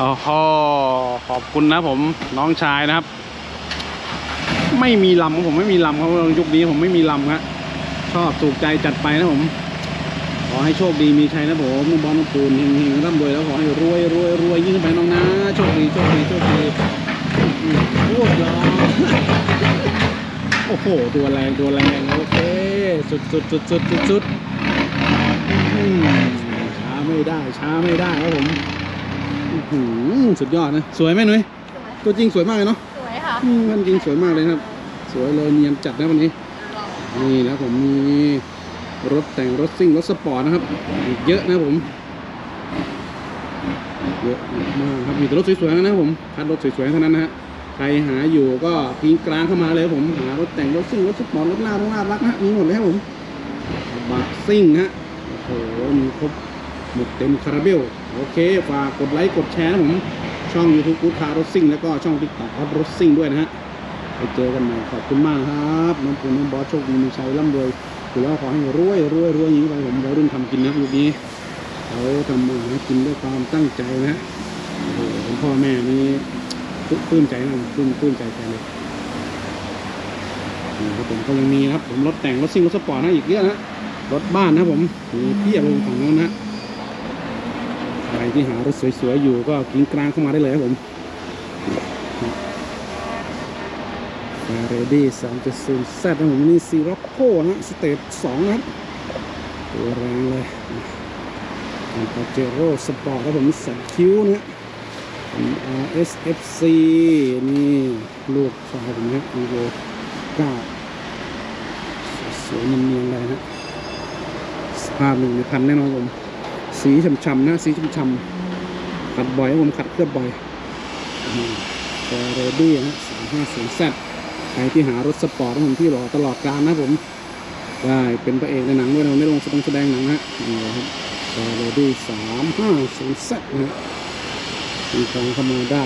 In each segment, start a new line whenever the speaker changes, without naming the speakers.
โอ้โหขอบคุณนะผมน้องชายนะครับ ไม่มีลำผมไม่มีลำครับยุคนี้ผมไม่มีลำครับชอบถูกใจจัดไปนะผมขอให้โชคดีมีชัยนะผมบอลน้องปูนเฮงๆร่ำรวยแล้วขอให้รวยรวยรวยยิ่งขึ้นไปน้องนะโชคดีโชคดีโชคดีอืมโอ้ยยอโอ้โห ตัวแรงตัวแรงโอเค สุดสุดสุดสุดสุดสุดช้าไม่ได้ช้าไม่ได้ครับผม อื้อหือสุดยอดนะ สวยไหมหนุ่ยตัวจริงสวยมากเลยเนาะ
สวยค่ะ
อืมมันจริงสวยมากเลยครับ สวยเลยเนียนจัดนะวันนี้ นี่นะผมมีรถแต่งรถซิ่งรถสปอร์ตนะครับอีกเยอะนะผมเยอะมากครับมีแต่รถสวยๆทั้งนั้นนะผมคัดรถสวยๆเท่านั้นนะฮะใครหาอยู่ก็พิงกลางเข้ามาเลยครับผมหารถแต่งรถซิ่งรถสปอร์ตรถหน้ารถหน้ารักนะฮะมีหมดเลยครับผมบักซิ่งฮะโอ้โหมีครบหมดเต็มคาราเบล โอเค ฝากกดไลค์กดแชร์นะผม ช่อง YouTube กู๊ดคาร์รถซิ่งแล้วก็ช่อง TikTok ครับรถซิ่งด้วยนะฮะไปเจอกันใหม่ขอบคุณมากครับน้องปูน้องบอสโชคดีมีชัยร่ำรวยถือว่าขอให้รวยรวยรวยอย่างนี้ไปผมเรารุ่นทำกินนะยุคนี้เขาทำมาหากินด้วยความตั้งใจนะโอ้โหผมพ่อแม่นี่ปลื้มใจนะปลื้มปลื้มใจแทนเลยครับผมก็ยังมีนะครับผมรถแต่งรถซิ่งรถสปอร์ตนะอีกเยอะนะรถบ้านนะผมมีเพียบเลยฝั่งโน้นนะ รที่หารถสวยๆอยู่ก็กินกลางเข้ามาได้เลยครับผมเรดี้สามจุดศูนย์แซดนะผมนี่ซีร็อกโคนะสเตจสองนะครับตัวแรงเลยปาเจโร่สปอร์ตครับผมสันคิ้วนะฮะเป็น RSFC นี่ลูกชายผมนะอีโวเก้าสวยๆเนียนๆเลยนะสภาพหนึ่งในพันแน่นอนผม สีช่ำๆนะสีช่ำๆขัดบ่อยผมขัดเคลือบบ่อยเรดี้นะสามห้าศูนย์แซดใครที่หารถสปอร์ตผมที่หล่อตลอดกาลนะผมได้เป็นพระเอกในหนังด้วยเราไม่ลงแสดงหนังฮะนี่ครับฟาโรดี้สามห้าศูนย์เซนะฮะมีกองเข้ามาได้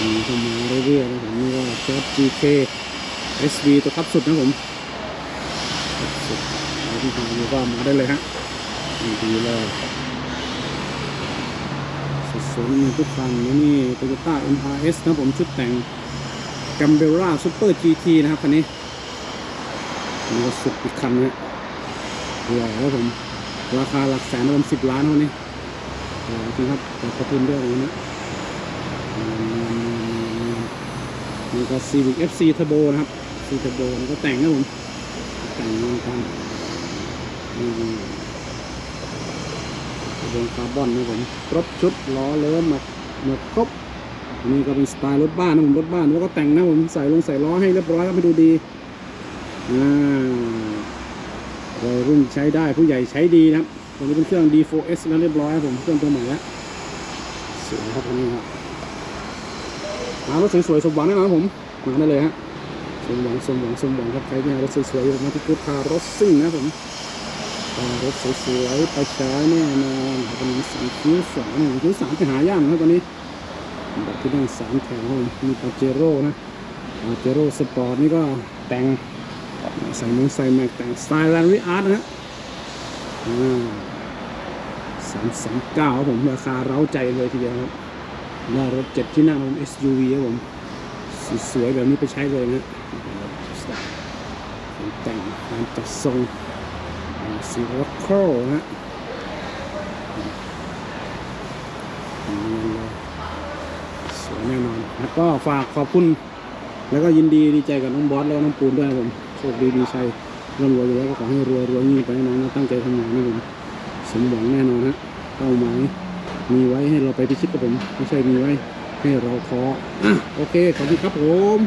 มีเข้ามาเรื่อยๆนะผมนี่ก็เซิร์ฟ GK SV ตัวท็อปสุดนะผมสุดใครที่หาอยู่ก็มาได้เลยฮะ ดีเลยสวยๆทุกคันนะนี่ Toyota MRS นะผมชุดแต่งกัมเบร่าซูเปอร์จีทีนะครับคันนี้นี่ก็สุดอีกคันนะใหญ่ครับผม ราคาหลักแสนรวมสิบล้านเท่านี้โอ้จริงครับแต่ขอบคุณด้วยนะอืมนี่ก็ Civic FC Turbo นะครับ C Turbo ก็แต่งนะผมแต่งงานกันนี่ วนคาร์บอนนะผมครบชุดล้อเลิ้มมดหมดครบอันนี้ก็เป็นสไตล์รถบ้านนะผมรถบ้านแล้วก็แต่งนะผมใส่ลงใส่ล้อให้เรียบร้อยครับให้ดูดีอ่าวัยรุ่นใช้ได้ผู้ใหญ่ใช้ดีนะครับตัวนี้เป็นเครื่อง D4S แล้วเรียบร้อยครับผมเครื่องตัวใหม่แล้วสวยครับอันนี้ครับหารถสวยๆสมหวังแน่นอนครับผมมาได้เลยฮะสมหวังสมหวังสมหวังครับใครที่หารถสวยๆอยู่มาที่กู๊ดคาร์รถซิ่งนะผม ร์รถสวยๆไปใช้แน่นอนเป็นสีคิ้วสามคิ้วสามจะหายากนะตอนนี้แบบที่นั่งสามแถวมีปาเจโร่นะปาเจโร่สปอร์ตนี่ก็แต่งใส่มุ้งใส่แม็กแต่งสไตล์แลนด์วิอาร์ตนะฮะสามสามเก้าผมราคาเร้าใจเลยทีเดียวครับหน้ารถเจ็ดที่นั่งผม SUV ครับผมสสวยแบบนี้ไปใช้เลยนะแต่งการจัดทรง สีร็อกโคนะฮะสวยแน่นอนแล้วก็ฝากขอบคุณ แล้วก็ยินดีดีใจกับน้องบอสแล้วก็น้องปูนด้วยผมโชคดีดีใจร่ำรวยอยู่แล้วก็ขอให้รวยรวยยิ่งไปน้องนะตั้งใจทำงานนะผมสมหวังแน่นอนฮะเป้าหมายมีไว้ให้เราไปพิชิตกับผมไม่ใช่มีไว้ให้เราท้ออะโอเคขอบคุณครับผม